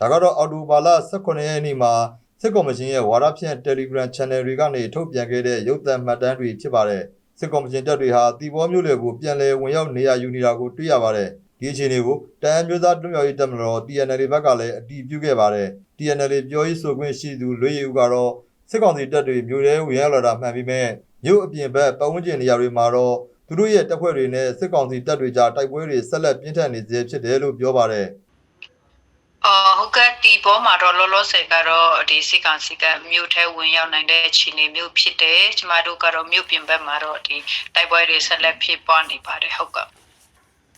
ဒါကတော့အော်တိုဘာလ18ရက်နေ့မှာစစ်ကော်မရှင်ရဲ့ဝါဒဖြန့် Telegram Channel တွေကနေထုတ်ပြန်ခဲ့တဲ့ရုပ်သံမှတ်တမ်းတွေဖြစ်ပါတယ်စစ်ကော်မရှင်တပ်တွေဟာတီဘောမျိုးတွေကိုပြန်လည်ဝင်ရောက်နေရာယူနေတာကိုတွေ့ရပါတယ်ဒီအခြေအနေကိုတအံမျိုးသားတွမြောက်ရေးတပ်မတော် TNL ဘက်ကလည်းအတည်ပြုခဲ့ပါတယ် TNL ပြောရေးဆိုခွင့်ရှိသူလွေရည်ဦးကတော့စစ်ကောင်စီတပ်တွေမျိုးရဲဝင်ရောက်လာတာမှန်ပေမဲ့မြို့အပြင်ဘက်ပတ်ဝန်းကျင်နေရာတွေမှာတော့သူတို့ရဲ့တပ်ဖွဲ့တွေနဲ့စစ်ကောင်စီတပ်တွေကြားတိုက်ပွဲတွေဆက်လက်ပြင်းထန်နေသေးဖြစ်တယ်လို့ပြောပါတယ် အော်ဟုတ်ကဲ့ဒီဘောမှာတော့လောလောဆယ်ကတော့ဒီစစ်ကောင်စီကမြို့ထဲဝင်ရောက်နိုင်တဲ့အခြေအနေမျိုးဖြစ်တယ်ကျမတို့ကတော့မြို့ပြင်ဘက်မှာတော့ဒီတိုက်ပွဲတွေဆက်လက်ဖြစ်ပွားနေပါတယ်ဟုတ်ကဲ့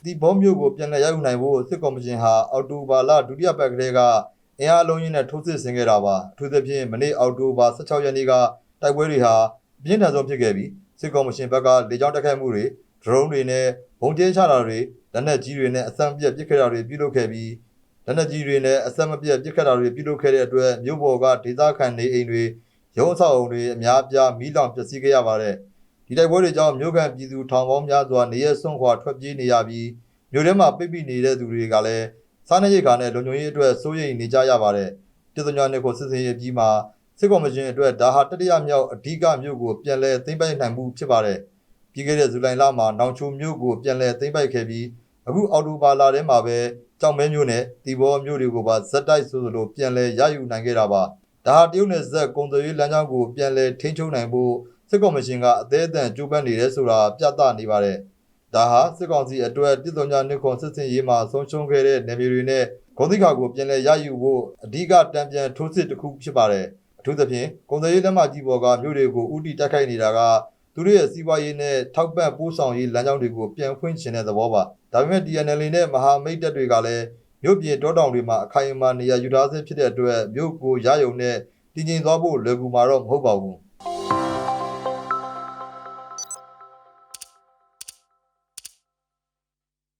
ဒီဘောမျိုးကိုပြန်လည်ရယူနိုင်ဖို့စစ်ကော်မရှင်ဟာအော်တိုဘာလဒုတိယပတ်ကလေးကအင်အားအလုံးကြီးနဲ့ထိုးစစ်ဆင်ခဲ့တာပါအထူးသဖြင့်မနေ့အောက်တိုဘာ16ရက်နေ့ကတိုက်ပွဲတွေဟာအပြင်းထန်ဆုံးဖြစ်ခဲ့ပြီးစစ်ကော်မရှင်ဘက်ကလေကြောင်းတိုက်ခိုက်မှုတွေဒရုန်းတွေနဲ့ဘုံကျင်းချတာတွေလက်နက်ကြီးတွေနဲ့အစမ်းပြက်ပစ်ခတ်တာတွေပြုလုပ်ခဲ့ပြီး လက်နက်ကြီးတွေနဲ့အစမ်းမပြတ်ပစ်ခတ်တာတွေပြုလုပ်ခဲ့တဲ့အတွက်မြို့ပေါ်ကဒေသခံနေအိမ်တွေရုံးအဆောက်အုံတွေအများအပြားမီးလောင်ပျက်စီးခဲ့ရပါတယ်ဒီတိုက်ပွဲတွေကြောင့်မြို့ကန်ပြည်သူထောင်ပေါင်းများစွာနေရစွန့်ခွာထွက်ပြေးနေရပြီးမြို့ထဲမှာပိတ်ပိနေတဲ့သူတွေကလည်းစားနပ်ရိက္ခာနဲ့လုံခြုံရေးအတွက်စိုးရိမ်နေကြရပါတယ်။ပြည်သူများနဲ့ကိုစစ်စင်ရေးပြီးမှစစ်ကော်မရှင်အတွက်ဒါဟာတတိယမြောက်အဓိကမြို့ကိုပြန်လည်သိမ်းပိုက်နိုင်မှုဖြစ်ပါတယ်။ပြီးခဲ့တဲ့ဇူလိုင်လမှာနောင်ချိုမြို့ကိုပြန်လည်သိမ်းပိုက်ခဲ့ပြီးအခုအောက်တိုဘာလထဲမှာပဲ ကြောင်မဲမြို့နဲ့တီဘောမြို့တွေကိုပါဇက်တိုက်ဆိုသလိုပြန်လည်ရယူနိုင်ခဲ့တာပါ။ဒါဟာတရုတ်နယ်စပ်ကုန်သွယ်ရေးလမ်းကြောင်းကိုပြန်လည်ထိန်းချုပ်နိုင်ဖို့စစ်ကော်မရှင်ကအသေးအတန်ကြိုးပမ်းနေတယ်ဆိုတာပြသနေပါတယ်။ဒါဟာစစ်ကောင်စီအတွက်ပြည်သူ့ညာနှစ်ခွန်စစ်စင်ရေးမှာဆုံးရှုံးခဲ့တဲ့နေမျိုးတွေနဲ့ဂုံတိခါကိုပြန်လည်ရယူဖို့အဓိကတံပြန်ထိုးစစ်တစ်ခုဖြစ်ပါတယ်အထူးသဖြင့်ကုန်သွယ်ရေးလက်မှတ်ကြီးပေါ်ကမြို့တွေကိုဥတီတိုက်ခိုက်နေတာက သူတို့ရဲ့စီးပွားရေးနဲ့ထောက်ပံ့ပို့ဆောင်ရေးလမ်းကြောင်းတွေကိုပြန်ဖွင့်ချင်တဲ့သဘောပါဒါပေမဲ့ TNL နဲ့မဟာမိတ်တပ်တွေကလည်းမြို့ပြင်တောတောင်တွေမှာအခိုင်အမာနေရာယူထားဆဲဖြစ်တဲ့အတွက်မြို့ကိုရယုံနဲ့တည်ငြိမ်သွားဖို့လွယ်ကူမှာတော့မဟုတ်ပါဘူး